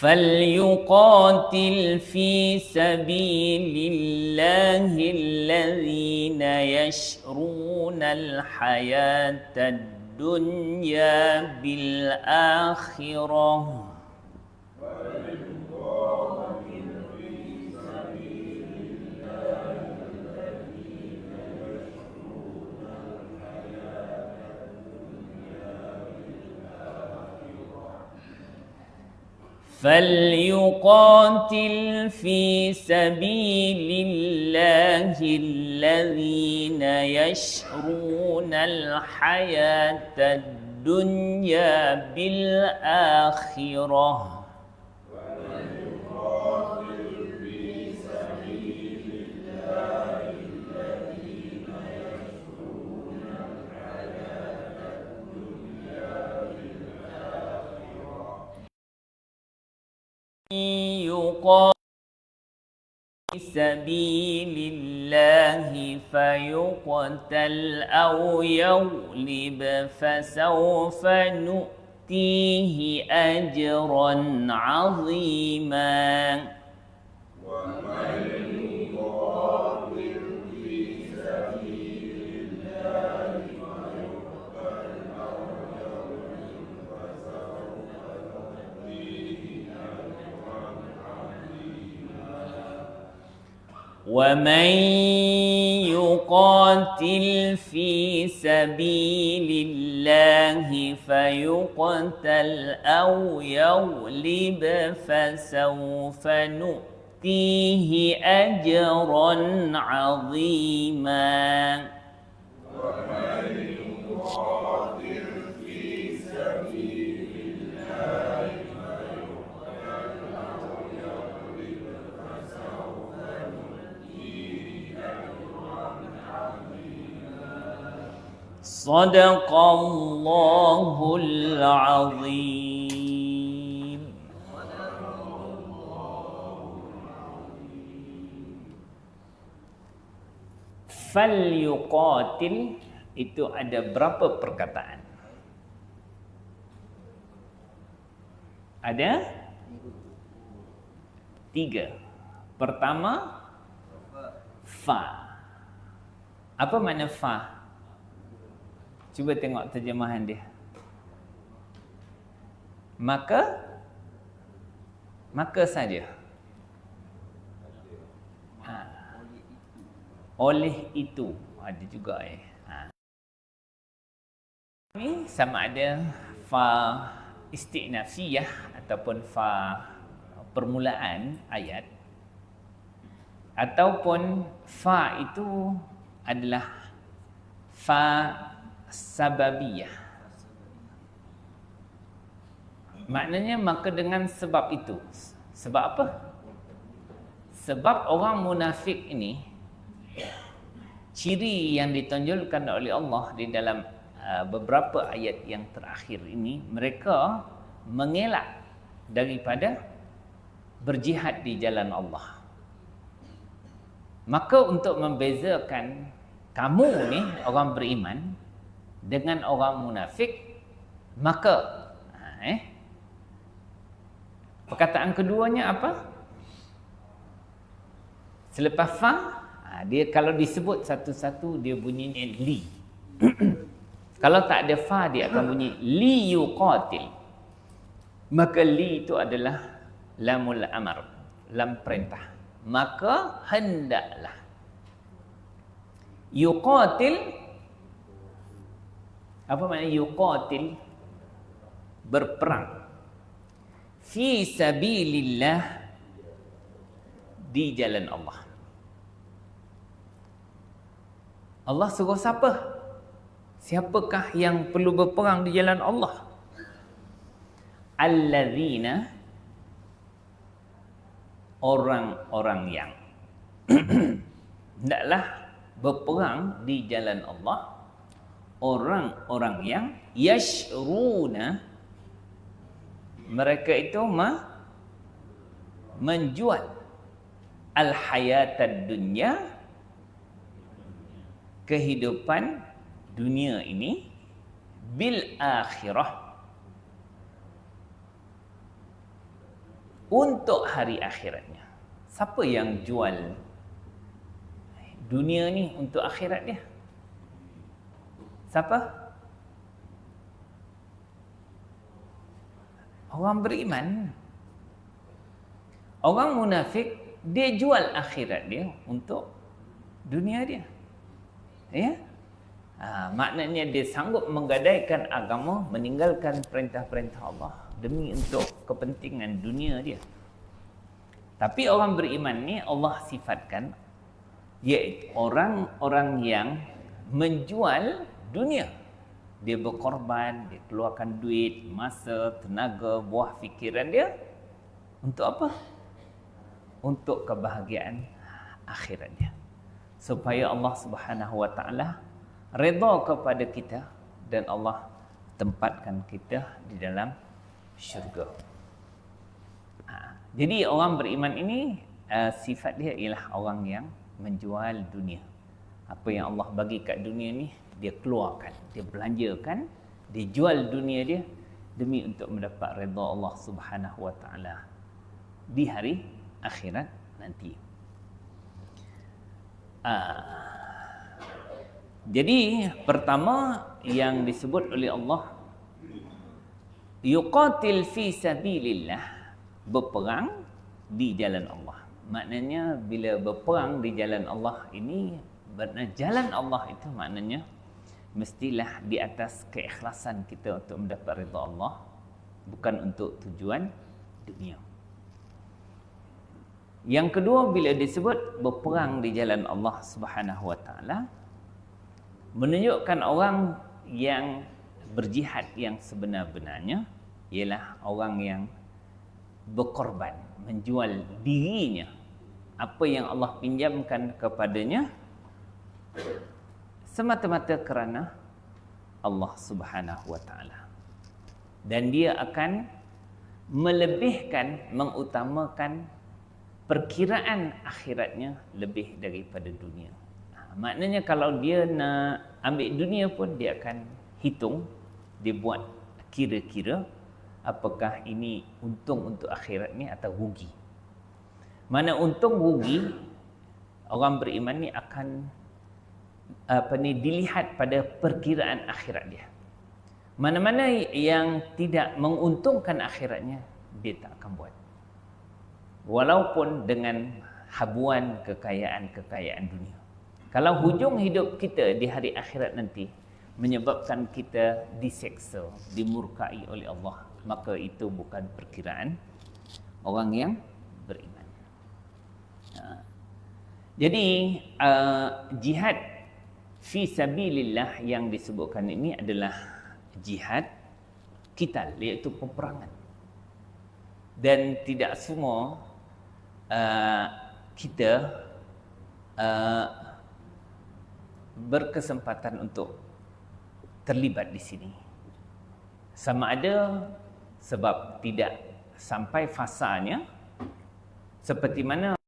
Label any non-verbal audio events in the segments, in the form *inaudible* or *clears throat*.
فليقاتل في سبيل الله الذين يشرون الحياة الدنيا بالآخرة فليقاتل في سبيل الله الذين يشرون الحياة الدنيا بالآخرة يقاتل في سبيل الله فيقتل أو يغلب فسوف نؤتيه أجرا عظيما. ومن يقاتل في سبيل الله فيقتل أو يغلب فسوف نؤتيه اجرا عظيما صدق الله العظيم فليقاتل itu ada berapa perkataan? Ada? Tiga. Pertama, fa. Apa makna fa? Cuba tengok terjemahan dia. Maka maka saja. Ha. Oleh itu ada juga eh. Ha. Ini sama ada fa istinafiyah ataupun fa permulaan ayat ataupun fa itu adalah fa sababiyah. Maknanya maka dengan sebab itu. Sebab apa? Sebab orang munafik ini ciri yang ditonjolkan oleh Allah di dalam uh, beberapa ayat yang terakhir ini mereka mengelak daripada berjihad di jalan Allah. Maka untuk membezakan kamu ni orang beriman dengan orang munafik maka ha, eh perkataan keduanya apa? Selepas fa ha, dia kalau disebut satu-satu dia bunyinya li. *clears throat* Kalau tak ada fa dia akan bunyi li yuqatil. Maka li itu adalah lamul amar lam perintah. Maka hendaklah. Yuqatil apa makna yuqatil? Berperang. Fi sabilillah di jalan Allah. Allah suruh siapa? Siapakah yang perlu berperang di jalan Allah? Allazina orang-orang yang *clears throat* hendaklah berperang di jalan Allah orang-orang yang yashruna mereka itu ma menjual al hayatad dunya kehidupan dunia ini bil akhirah untuk hari akhiratnya. Siapa yang jual dunia ni untuk akhirat dia? Siapa? Orang beriman. Orang munafik dia jual akhirat dia untuk dunia dia. Ya? Ha, maknanya dia sanggup menggadaikan agama, meninggalkan perintah-perintah Allah demi untuk kepentingan dunia dia. Tapi orang beriman ni Allah sifatkan iaitu orang-orang yang menjual dunia dia berkorban, dia keluarkan duit, masa, tenaga, buah fikiran dia untuk apa? Untuk kebahagiaan akhirat dia. Supaya Allah Subhanahu Wa Taala redha kepada kita dan Allah tempatkan kita di dalam syurga. Ha. Jadi orang beriman ini uh, sifat dia ialah orang yang menjual dunia. Apa yang Allah bagi kat dunia ni dia keluarkan, dia belanjakan, dia jual dunia dia demi untuk mendapat redha Allah Subhanahu wa taala di hari akhirat nanti. Uh, jadi pertama yang disebut oleh Allah yuqatil fi sabilillah berperang di jalan Allah. Maknanya bila berperang di jalan Allah ini jalan Allah itu maknanya mestilah di atas keikhlasan kita untuk mendapat redha Allah bukan untuk tujuan dunia. Yang kedua bila disebut berperang di jalan Allah Subhanahu Wa Taala menunjukkan orang yang berjihad yang sebenar-benarnya ialah orang yang berkorban menjual dirinya apa yang Allah pinjamkan kepadanya semata-mata kerana Allah Subhanahu wa taala. Dan dia akan melebihkan mengutamakan perkiraan akhiratnya lebih daripada dunia. Maknanya kalau dia nak ambil dunia pun dia akan hitung dia buat kira-kira apakah ini untung untuk akhirat ni atau rugi. Mana untung rugi orang beriman ni akan apa ni dilihat pada perkiraan akhirat dia. Mana-mana yang tidak menguntungkan akhiratnya dia tak akan buat. Walaupun dengan habuan kekayaan-kekayaan dunia. Kalau hujung hidup kita di hari akhirat nanti menyebabkan kita diseksa, dimurkai oleh Allah, maka itu bukan perkiraan orang yang beriman. Ha. Jadi uh, jihad fi sabilillah yang disebutkan ini adalah jihad kita iaitu peperangan. Dan tidak semua uh, kita uh, berkesempatan untuk terlibat di sini. Sama ada sebab tidak sampai fasanya seperti mana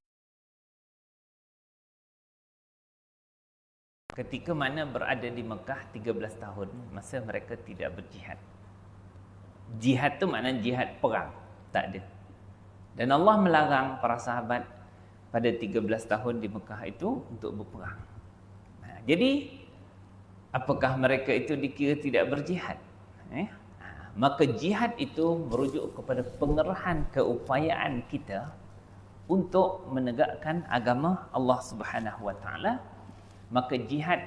ketika mana berada di Mekah 13 tahun masa mereka tidak berjihad. Jihad tu makna jihad perang. Tak ada. Dan Allah melarang para sahabat pada 13 tahun di Mekah itu untuk berperang. Nah, jadi apakah mereka itu dikira tidak berjihad? Eh? Maka jihad itu merujuk kepada pengerahan keupayaan kita untuk menegakkan agama Allah Subhanahu Wa Taala maka jihad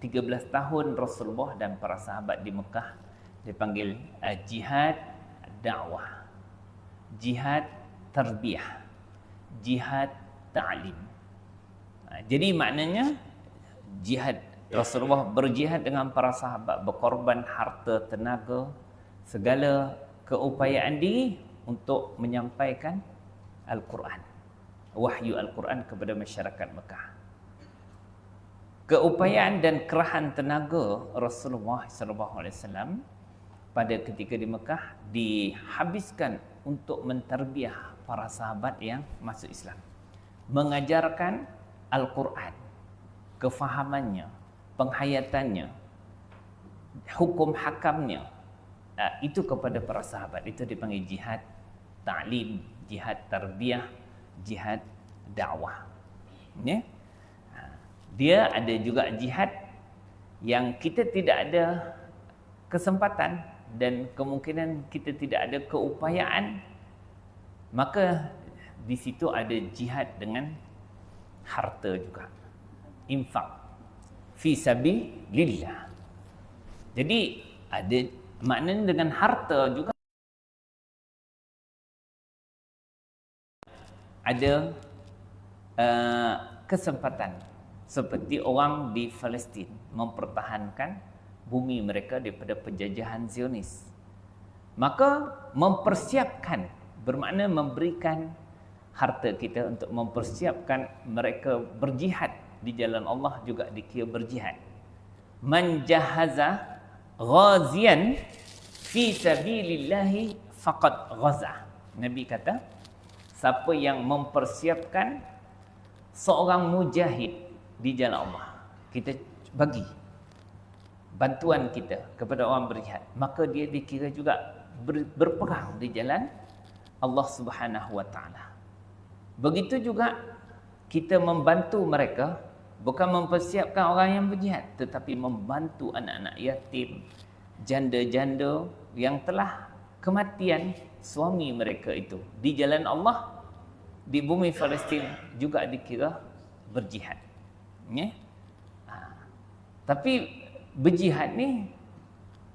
13 tahun Rasulullah dan para sahabat di Mekah dipanggil uh, jihad dakwah jihad tarbiyah jihad ta'lim. Uh, jadi maknanya jihad Rasulullah berjihad dengan para sahabat berkorban harta tenaga segala keupayaan diri untuk menyampaikan Al-Quran wahyu Al-Quran kepada masyarakat Mekah keupayaan dan kerahan tenaga Rasulullah sallallahu alaihi wasallam pada ketika di Mekah dihabiskan untuk menterbiah para sahabat yang masuk Islam mengajarkan Al-Quran kefahamannya penghayatannya hukum hakamnya ah, itu kepada para sahabat itu dipanggil jihad ta'lim jihad tarbiyah, jihad dakwah. Ya. Ha. Dia ada juga jihad yang kita tidak ada kesempatan dan kemungkinan kita tidak ada keupayaan maka di situ ada jihad dengan harta juga. Infak. Fi sabilillah. Jadi ada maknanya dengan harta juga. Ada uh, kesempatan seperti orang di Palestin mempertahankan bumi mereka daripada penjajahan Zionis. Maka mempersiapkan bermakna memberikan harta kita untuk mempersiapkan mereka berjihad di jalan Allah juga dikira berjihad. Man jahaza ghazian fi sabilillah faqad ghaza. Nabi kata, siapa yang mempersiapkan seorang mujahid di jalan Allah, kita bagi bantuan kita kepada orang berjihad maka dia dikira juga ber, berperang di jalan Allah Subhanahu wa taala. Begitu juga kita membantu mereka bukan mempersiapkan orang yang berjihad tetapi membantu anak-anak yatim janda-janda yang telah kematian suami mereka itu di jalan Allah di bumi Palestin juga dikira berjihad ya. Ha. tapi berjihad ni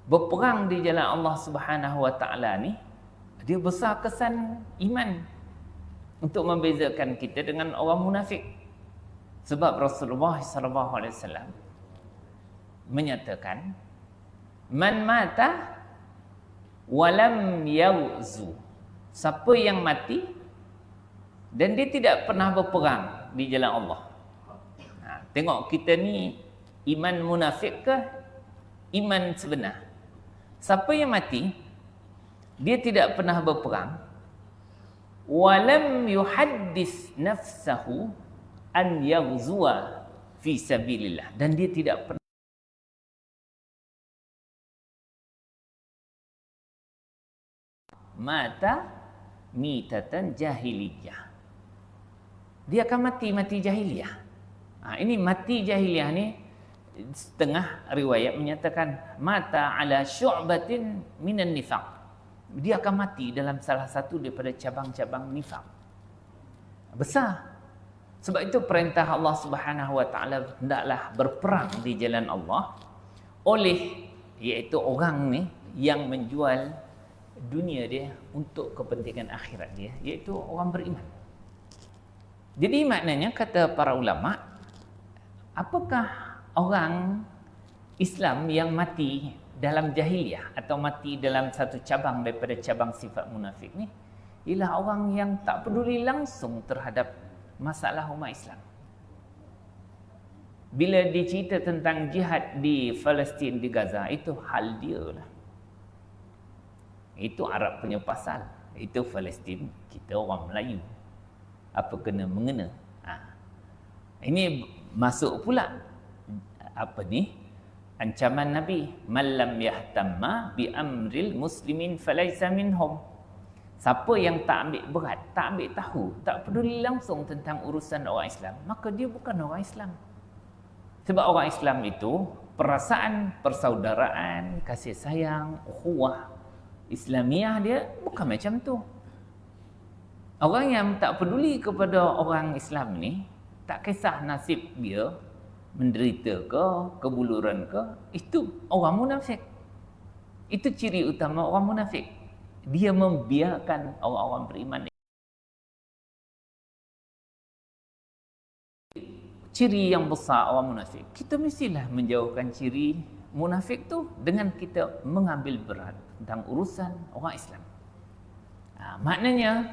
berperang di jalan Allah Subhanahu Wa Taala ni dia besar kesan iman untuk membezakan kita dengan orang munafik. Sebab Rasulullah sallallahu alaihi wasallam menyatakan man mata walam yauzu. Siapa yang mati dan dia tidak pernah berperang di jalan Allah tengok kita ni iman munafik ke iman sebenar? Siapa yang mati dia tidak pernah berperang. Walam yuhaddis nafsahu an yaghzuwa fi sabilillah. Dan dia tidak pernah mata mitatan jahiliyah. Dia akan mati mati jahiliyah ha, ini mati jahiliyah ni setengah riwayat menyatakan mata ala syu'batin minan nifaq. Dia akan mati dalam salah satu daripada cabang-cabang nifaq. Besar. Sebab itu perintah Allah Subhanahu wa taala hendaklah berperang di jalan Allah oleh iaitu orang ni yang menjual dunia dia untuk kepentingan akhirat dia iaitu orang beriman. Jadi maknanya kata para ulama apakah orang Islam yang mati dalam jahiliyah atau mati dalam satu cabang daripada cabang sifat munafik ni ialah orang yang tak peduli langsung terhadap masalah umat Islam. Bila dicerita tentang jihad di Palestin di Gaza itu hal dia lah. Itu Arab punya pasal. Itu Palestin kita orang Melayu. Apa kena mengena? Ha. Ini masuk pula. Apa ni? Ancaman nabi. Malam yahtamma bi amril muslimin falaisa minhum. Siapa yang tak ambil berat tak ambil tahu tak peduli langsung tentang urusan orang Islam maka dia bukan orang Islam. Sebab orang Islam itu perasaan persaudaraan kasih sayang ukhuwah Islamiah dia bukan macam tu. Orang yang tak peduli kepada orang Islam ni tak kisah nasib dia menderita ke, kebuluran ke, itu orang munafik. Itu ciri utama orang munafik. Dia membiarkan orang-orang beriman ciri yang besar orang munafik. Kita mestilah menjauhkan ciri munafik tu dengan kita mengambil berat tentang urusan orang Islam. Ha, maknanya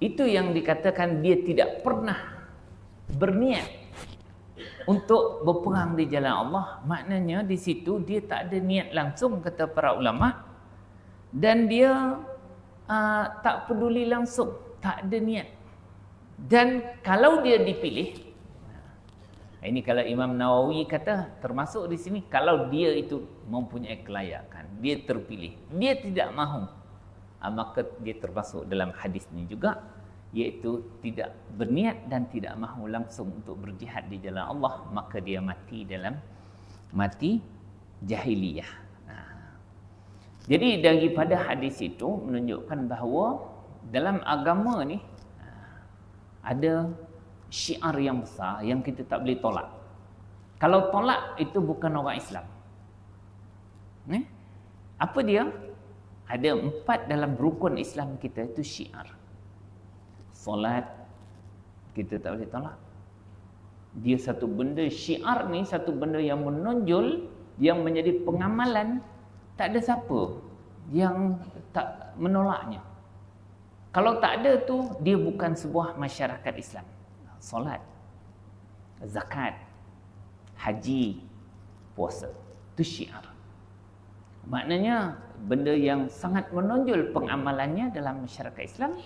itu yang dikatakan dia tidak pernah berniat untuk berperang di jalan Allah. Maknanya di situ dia tak ada niat langsung kata para ulama dan dia uh, tak peduli langsung tak ada niat. Dan kalau dia dipilih ini kalau Imam Nawawi kata termasuk di sini kalau dia itu mempunyai kelayakan dia terpilih dia tidak mahu uh, maka dia termasuk dalam hadis ni juga iaitu tidak berniat dan tidak mahu langsung untuk berjihad di jalan Allah maka dia mati dalam mati jahiliyah. Jadi daripada hadis itu menunjukkan bahawa dalam agama ni ada syiar yang besar yang kita tak boleh tolak. Kalau tolak itu bukan orang Islam. Eh? Apa dia? Ada empat dalam rukun Islam kita itu syiar. Solat kita tak boleh tolak. Dia satu benda syiar ni satu benda yang menonjol yang menjadi pengamalan tak ada siapa yang tak menolaknya. Kalau tak ada tu dia bukan sebuah masyarakat Islam. Solat, zakat, haji, puasa. Itu syiar. Maknanya benda yang sangat menonjol pengamalannya dalam masyarakat Islam.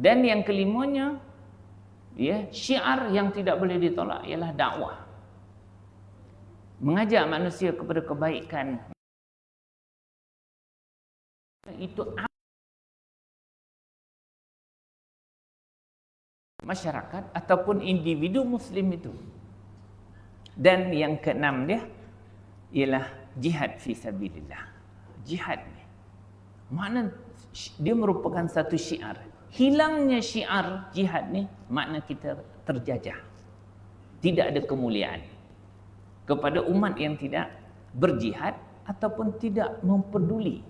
Dan yang kelimanya ya, syiar yang tidak boleh ditolak ialah dakwah. Mengajak manusia kepada kebaikan itu masyarakat ataupun individu muslim itu. Dan yang keenam dia ialah jihad fi sabilillah. Jihad ni. Makna dia merupakan satu syiar. Hilangnya syiar jihad ni makna kita terjajah. Tidak ada kemuliaan. Kepada umat yang tidak berjihad ataupun tidak memperduli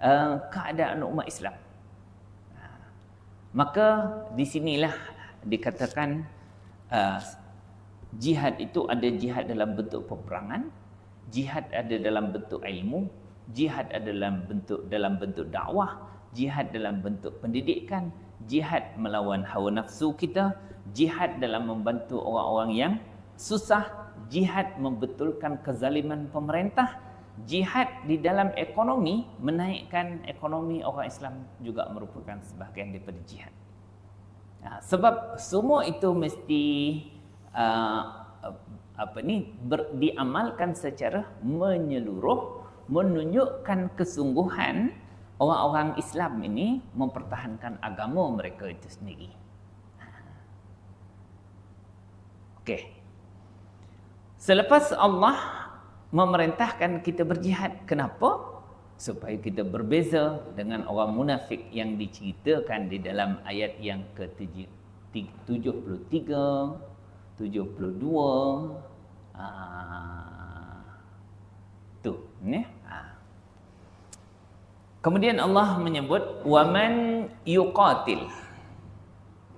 uh, keadaan umat Islam. Maka di sinilah dikatakan uh, jihad itu ada jihad dalam bentuk peperangan, jihad ada dalam bentuk ilmu, jihad ada dalam bentuk dalam bentuk dakwah, jihad dalam bentuk pendidikan, jihad melawan hawa nafsu kita, jihad dalam membantu orang-orang yang susah, jihad membetulkan kezaliman pemerintah, jihad di dalam ekonomi menaikkan ekonomi orang Islam juga merupakan sebahagian daripada jihad. Nah, sebab semua itu mesti uh, apa ni ber, diamalkan secara menyeluruh menunjukkan kesungguhan orang-orang Islam ini mempertahankan agama mereka itu sendiri. Okey. Selepas Allah memerintahkan kita berjihad. Kenapa? Supaya kita berbeza dengan orang munafik yang diceritakan di dalam ayat yang ke-73, 72. Ah. Tu, ni. Ah. Kemudian Allah menyebut waman yuqatil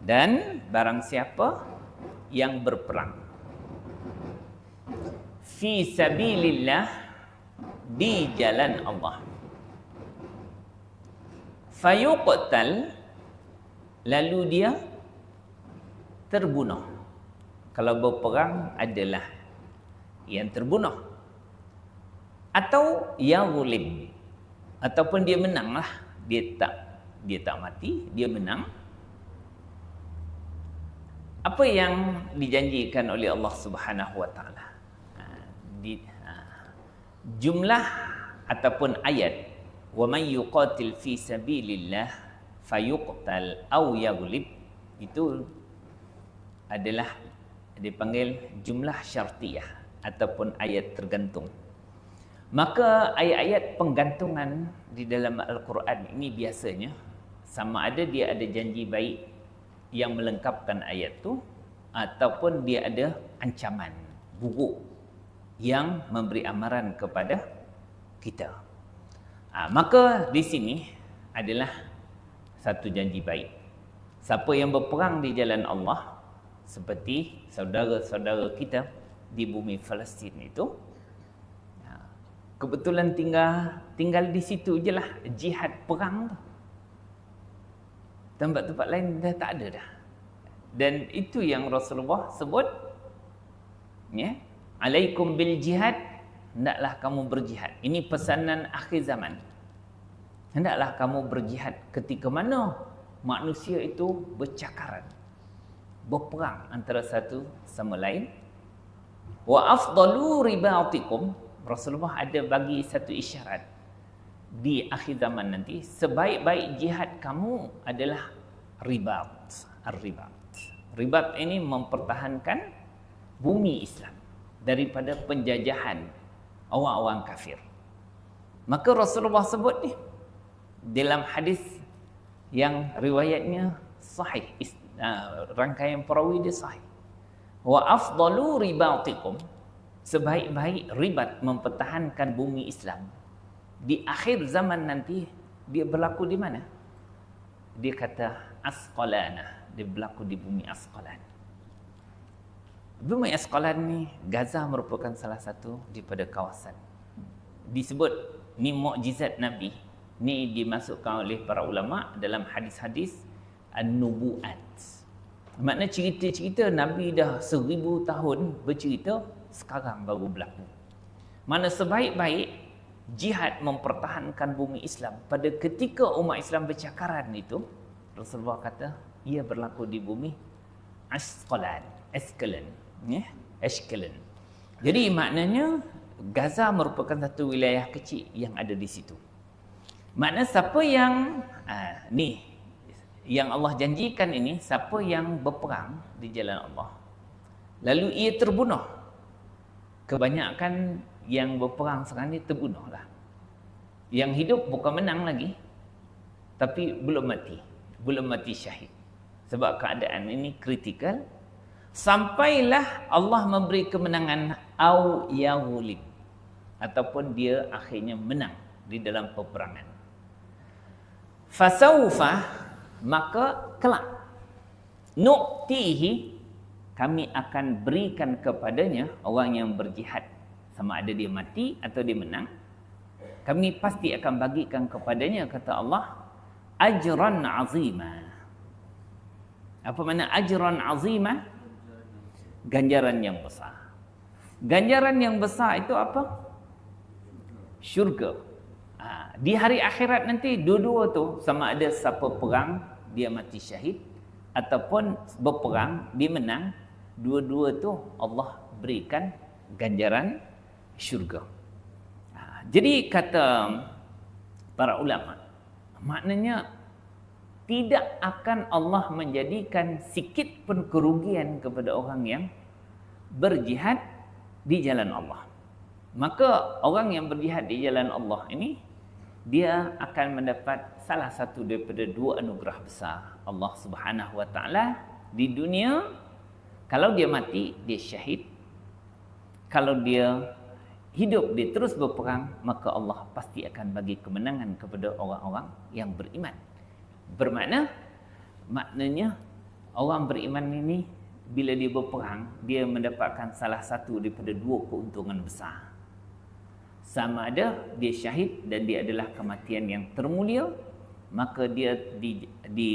dan barang siapa yang berperang fi sabilillah di jalan Allah. Fayuqtal lalu dia terbunuh. Kalau berperang adalah yang terbunuh. Atau yang zulim. Ataupun dia menanglah, dia tak dia tak mati, dia menang. Apa yang dijanjikan oleh Allah Subhanahu wa taala? di ha, jumlah ataupun ayat. Wa man yuqatil fi sabilillah fayuqtal aw yaghlib. Itu adalah dipanggil jumlah syartiyah ataupun ayat tergantung maka ayat-ayat penggantungan di dalam al-Quran ini biasanya sama ada dia ada janji baik yang melengkapkan ayat tu ataupun dia ada ancaman buruk yang memberi amaran kepada kita. Ha, maka di sini adalah satu janji baik. Siapa yang berperang di jalan Allah seperti saudara-saudara kita di bumi Palestin itu kebetulan tinggal tinggal di situ je lah jihad perang tu. Tempat-tempat lain dah tak ada dah. Dan itu yang Rasulullah sebut ya, alaikum bil jihad. Hendaklah kamu berjihad. Ini pesanan akhir zaman. Hendaklah kamu berjihad ketika mana manusia itu bercakaran berperang antara satu sama lain. Wa afdalu ribaatikum Rasulullah ada bagi satu isyarat. Di akhir zaman nanti sebaik-baik jihad kamu adalah ribat. Ar-ribat. Ribat ini mempertahankan bumi Islam daripada penjajahan orang-orang kafir. Maka Rasulullah sebut ni dalam hadis yang riwayatnya sahih uh, rangkaian perawi dia sahih. Wa afdalu ribatikum sebaik-baik ribat mempertahankan bumi Islam di akhir zaman nanti dia berlaku di mana? Dia kata Asqalana, dia berlaku di bumi Asqalan. Bumi Asqalan ni Gaza merupakan salah satu daripada kawasan. Disebut ni mukjizat Nabi. Ni dimasukkan oleh para ulama dalam hadis-hadis An-Nubuat. Makna cerita-cerita Nabi dah seribu tahun bercerita, sekarang baru berlaku. Mana sebaik-baik jihad mempertahankan bumi Islam. Pada ketika umat Islam bercakaran itu Rasulullah kata ia berlaku di bumi Asqalan. Asqalan ya? Asqalan. Jadi maknanya Gaza merupakan satu wilayah kecil yang ada di situ. Makna siapa yang ah, ni yang Allah janjikan ini siapa yang berperang di jalan Allah. Lalu ia terbunuh kebanyakan yang berperang sekarang ni terbunuhlah. Yang hidup bukan menang lagi. Tapi belum mati. Belum mati syahid. Sebab keadaan ini kritikal. Sampailah Allah memberi kemenangan au yawulib. Ataupun dia akhirnya menang di dalam peperangan. Fasawfa maka kelak. Nuktihi kami akan berikan kepadanya orang yang berjihad. Sama ada dia mati atau dia menang kami pasti akan bagikan kepadanya kata Allah ajran azima. Apa makna ajran azima? Ganjaran yang besar. Ganjaran yang besar itu apa? Syurga. Ha, di hari akhirat nanti dua-dua tu sama ada siapa perang dia mati syahid ataupun berperang dia menang dua-dua tu Allah berikan ganjaran syurga. Ha, jadi kata para ulama, maknanya tidak akan Allah menjadikan sikit pun kerugian kepada orang yang berjihad di jalan Allah. Maka orang yang berjihad di jalan Allah ini dia akan mendapat salah satu daripada dua anugerah besar. Allah Subhanahu Wa Taala di dunia kalau dia mati dia syahid. Kalau dia hidup dia terus berperang maka Allah pasti akan bagi kemenangan kepada orang-orang yang beriman. Bermakna maknanya orang beriman ini bila dia berperang dia mendapatkan salah satu daripada dua keuntungan besar sama ada dia syahid dan dia adalah kematian yang termulia maka dia di, di,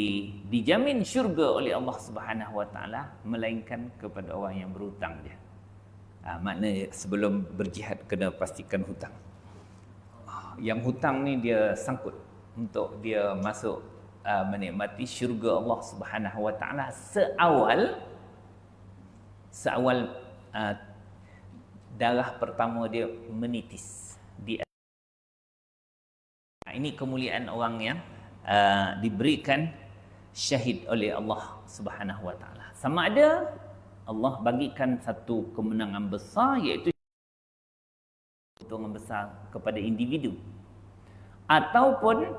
dijamin syurga oleh Allah Subhanahu Wa Taala melainkan kepada orang yang berhutang dia Ha, makna sebelum berjihad kena pastikan hutang. Ha, yang hutang ni dia sangkut untuk dia masuk uh, menikmati syurga Allah Subhanahu Wa Taala seawal seawal uh, darah pertama dia menitis di ini kemuliaan orang yang uh, diberikan syahid oleh Allah Subhanahu Wa Taala. Sama ada Allah bagikan satu kemenangan besar iaitu keuntungan besar kepada individu ataupun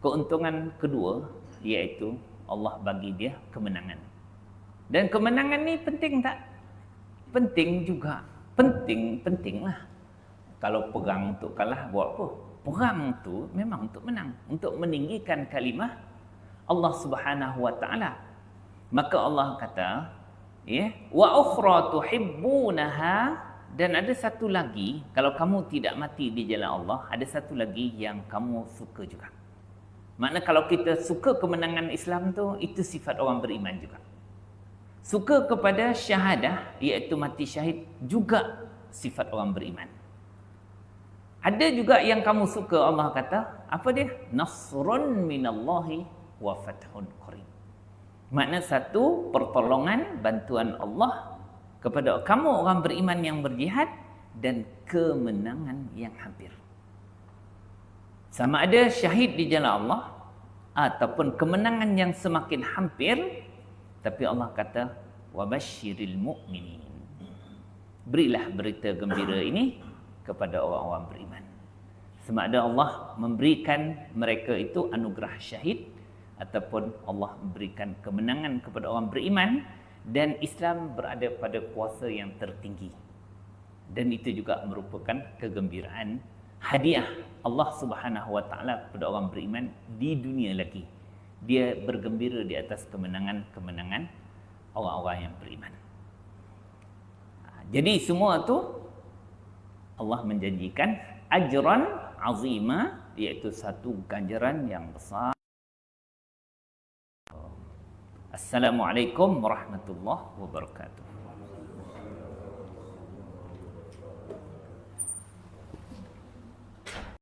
keuntungan kedua iaitu Allah bagi dia kemenangan dan kemenangan ni penting tak? penting juga penting pentinglah kalau perang untuk kalah buat apa? perang tu memang untuk menang untuk meninggikan kalimah Allah Subhanahu wa taala. Maka Allah kata ya wa ukhra tuhibbunaha. Dan ada satu lagi kalau kamu tidak mati di jalan Allah ada satu lagi yang kamu suka juga. Makna kalau kita suka kemenangan Islam tu itu sifat orang beriman juga. Suka kepada syahadah iaitu mati syahid juga sifat orang beriman ada juga yang kamu suka Allah kata apa dia? Nasrun minallahi wa fathun qarib. Makna satu, pertolongan, bantuan Allah kepada kamu orang beriman yang berjihad dan kemenangan yang hampir. sama ada syahid di jalan Allah ataupun kemenangan yang semakin hampir tapi Allah kata wabashiril mu'minin. Berilah berita gembira ini kepada orang-orang beriman. Sama ada Allah memberikan mereka itu anugerah syahid ataupun Allah memberikan kemenangan kepada orang beriman dan Islam berada pada kuasa yang tertinggi. Dan itu juga merupakan kegembiraan hadiah Allah Subhanahu wa taala kepada orang beriman di dunia lagi. Dia bergembira di atas kemenangan-kemenangan orang-orang yang beriman. Ha, jadi semua tu Allah menjanjikan ajran azima iaitu satu ganjaran yang besar Assalamualaikum warahmatullahi wabarakatuh.